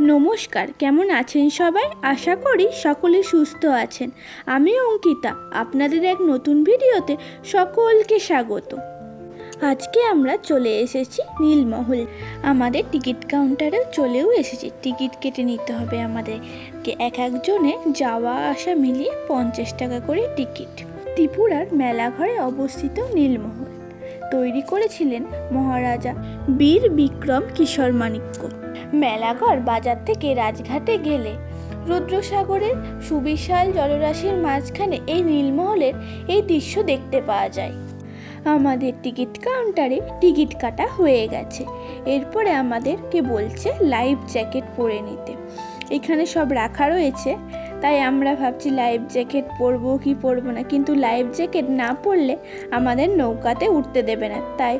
নমস্কার, কেমন আছেন সবাই? আশা করি সকলে সুস্থ আছেন। আমি অঙ্কিতা, আপনাদের এক নতুন ভিডিওতে সকলকে স্বাগত। আজকে আমরা চলে এসেছি নীলমহল। আমাদের টিকিট কাউন্টারে চলেও এসেছি। টিকিট কেটে নিতে হবে আমাদেরকে। এক একজনে যাওয়া আসা মিলিয়ে পঞ্চাশ টাকা করে টিকিট। ত্রিপুরার মেলাঘরে অবস্থিত নীলমহল। তৈরি করেছিলেন মহারাজা বীর বিক্রম কিশোর মাণিক্য। মেলাঘর বাজার থেকে রাজঘাটে গেলে রুদ্রসাগরের সুবিশাল জলরাশির মাঝখানে এই নীলমহলের এই দৃশ্য দেখতে পাওয়া যায়। আমাদের টিকিট কাউন্টারে টিকিট কাটা হয়ে গেছে। এরপরে আমাদেরকে বলছে, লাইফ জ্যাকেট পরে নিতে। এখানে সব রাখা রয়েছে। তাই আমরা ভাবছি লাইফ জ্যাকেট পরবো কি পরবো না। কিন্তু লাইফ জ্যাকেট না পরলে আমাদের নৌকাতে উঠতে দেবে না। তাই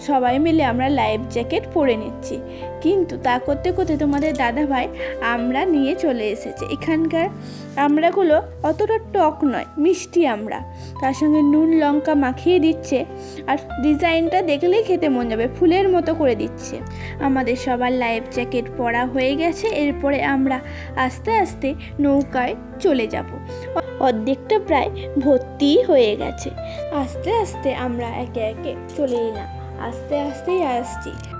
সবাই মিলে আমরা লাইফ জ্যাকেট পরে নিচ্ছি। কিন্তু তা করতে করতে তোমাদের দাদা ভাই আমরা নিয়ে চলে এসেছে। এখানকার আমড়াগুলো অতটা টক নয়, মিষ্টি আমরা। তার সঙ্গে নুন, লঙ্কা মাখিয়ে দিচ্ছে আর ডিজাইনটা দেখলেই খেতে মন যাবে, ফুলের মতো করে দিচ্ছে। আমাদের সবার লাইফ জ্যাকেট পরা হয়ে গেছে। এরপরে আমরা আস্তে আস্তে নৌকায় চলে যাব। অর্ধেকটা প্রায় ভর্তি হয়ে গেছে। আস্তে আস্তে আমরা একে একে চলে এলাম। আস্তে, আস্তেই আসছি।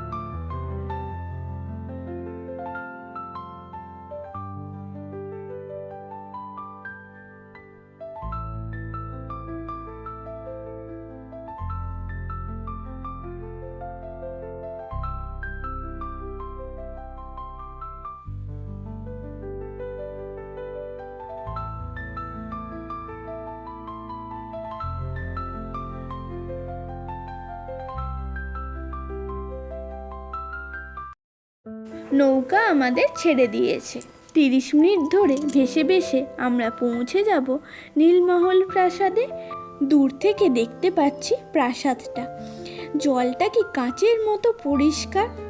নৌকা আমাদের ছেড়ে দিয়েছে। তিরিশ মিনিট ধরে ভেসে ভেসে আমরা পৌঁছে যাব নীলমহল প্রাসাদে। দূর থেকে দেখতে পাচ্ছি প্রাসাদটা। জলটা কি কাঁচের মতো পরিষ্কার?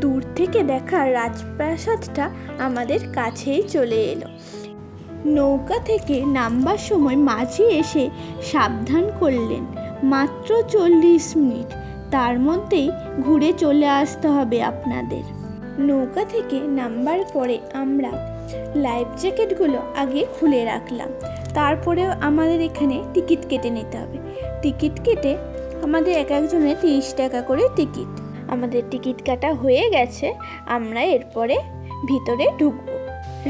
দূর থেকে দেখা রাজপ্রাসাদটা আমাদের কাছেই চলে এলো। নৌকা থেকে নামবার সময় মাঝি এসে সাবধান করলেন। মাত্র চল্লিশ মিনিট, তার মধ্যেই ঘুরে চলে আসতে হবে আপনাদের। নৌকা থেকে নামবার পরে আমরা লাইফ জ্যাকেটগুলো আগে খুলে রাখলাম। তারপরে আমাদের এখানে টিকিট কেটে নিতে হবে। টিকিট কেটে আমাদের এক একজনের তিরিশ টাকা করে টিকিট। আমাদের টিকিট কাটা হয়ে গেছে, আমরা এরপরে ভিতরে ঢুকবো।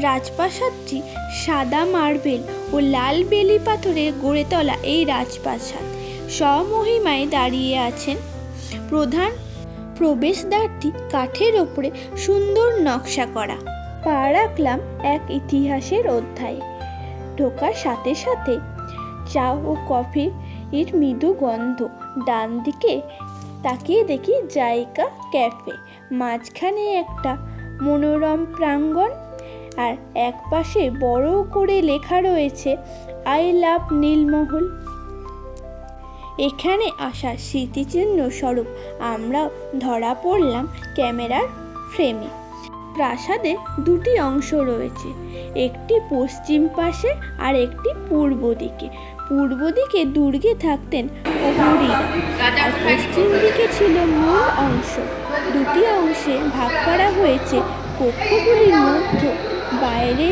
রাজপ্রাসাদটি সাদা মার্বেল ও লাল বেলি পাথরে গড়ে তোলা এই রাজপ্রাসাদ। স্বমহিমায় দাঁড়িয়ে আছেন প্রধান প্রবেশদ্বারটি কাঠের ওপরে সুন্দর নকশা করা। পা রাখলাম এক ইতিহাসের অধ্যায়ে। ঢোকার সাথে সাথে চা ও কফির মৃদু গন্ধ ডান দিকে তাকিয়ে দেখি জায়গা ক্যাফে। মাঝখানে একটা মনোরম প্রাঙ্গণ আর এক পাশে বড় করে লেখা রয়েছে, আই লাভ নীলমহল। এখানে আসা স্মৃতিচিহ্ন স্বরূপ আমরা ধরা পড়লাম ক্যামেরার ফ্রেমে। প্রাসাদে দুটি অংশ রয়েছে, একটি পশ্চিম পাশে আর একটি পূর্ব দিকে। পূর্ব দিকে দুর্গে থাকতেন আর পশ্চিম দিকে ছিল মূল অংশ। দুটি অংশে ভাগ করা হয়েছে কক্ষগুলির মধ্যে। বাইরে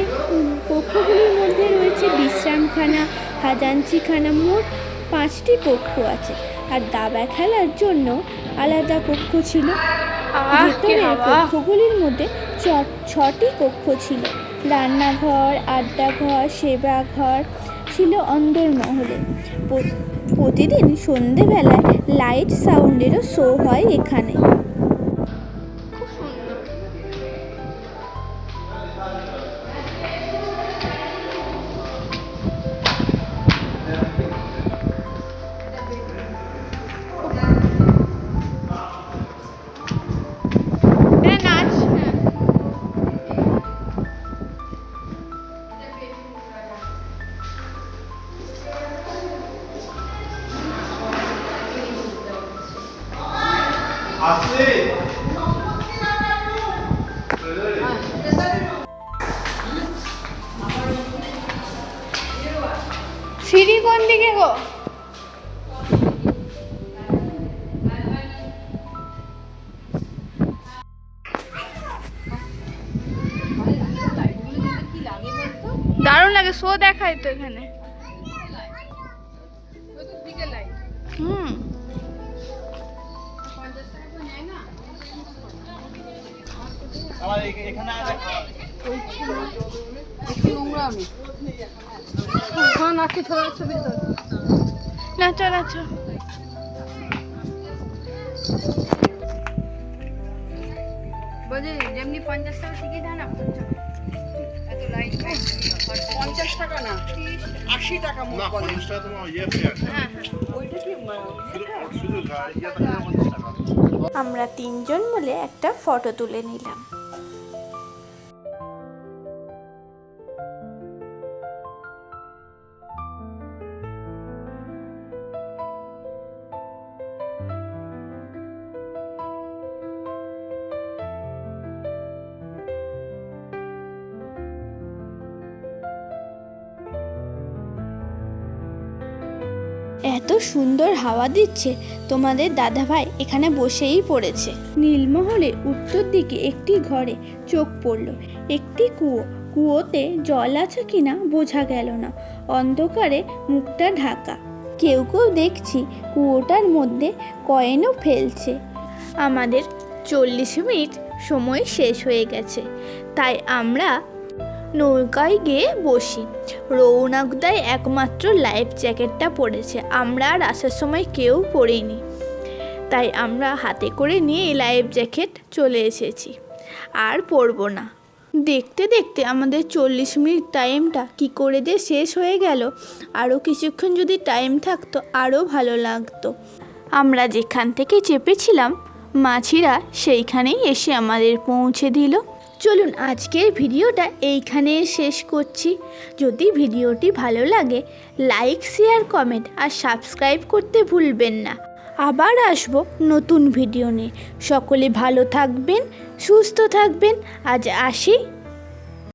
কক্ষগুলির মধ্যে রয়েছে বিশ্রামখানা হাজাঞ্চিখানা মোট পাঁচটি কক্ষ আছে। আর দাবা খেলার জন্য আলাদা কক্ষ ছিল। ভেতরের কক্ষগুলির মধ্যে ছটি কক্ষ ছিল। রান্নাঘর আড্ডাঘর সেবাঘর ছিল অন্দরমহলে প্রতিদিন সন্ধেবেলায় লাইট সাউন্ডেরও শো হয় এখানে। সিঁড়ি কোন দিকে গো? দারুণ লাগে শো দেখায় তো এখানে। আমার এখানে আছে। নাচো নাচো বলছি যেমনি পঞ্চাশ টাকা টিকিট হয় না এত লাইন পঞ্চাশ টাকা না আশি টাকা না পঞ্চাশ টাকা তোমার ইয়ে ওইটা কি শুধু পঞ্চাশ টাকা। আমরা তিনজন মিলে একটা ফটো তুলে নিলাম। এত সুন্দর হাওয়া দিচ্ছে, তোমাদের দাদাভাই এখানে বসেই পড়েছে। নীলমহলে উত্তর দিকে একটি ঘরে চোখ পড়ল। একটি কুয়ো, কুয়োতে জল আছে কিনা বোঝা গেল না। অন্ধকারে মুখটা ঢাকা। কেউ কেউ দেখছি কুয়োটার মধ্যে কয়েনও ফেলছে। আমাদের চল্লিশ মিনিট সময় শেষ হয়ে গেছে। তাই আমরা নৌকায় গিয়ে বসি। রৌনকদাই একমাত্র লাইফ জ্যাকেটটা পরেছে। আমরা আর আসার সময় কেউ পরিনি তাই আমরা হাতে করে নিয়ে এই লাইফ জ্যাকেট চলে এসেছি। আর পরবো না। দেখতে দেখতে আমাদের চল্লিশ মিনিট টাইমটা কি করে যে শেষ হয়ে গেল, আরও কিছুক্ষণ যদি টাইম থাকতো, আরও ভালো লাগতো। আমরা যেখান থেকে চেপেছিলাম, মাছিরা সেইখানেই এসে আমাদের পৌঁছে দিল। চলুন আজকের ভিডিওটা এইখানে শেষ করছি। যদি ভিডিওটি ভালো লাগে, লাইক, শেয়ার, কমেন্ট আর সাবস্ক্রাইব করতে ভুলবেন না। আবার আসব নতুন ভিডিও নিয়ে। সকলে ভালো থাকবেন, সুস্থ থাকবেন। আজ আসি।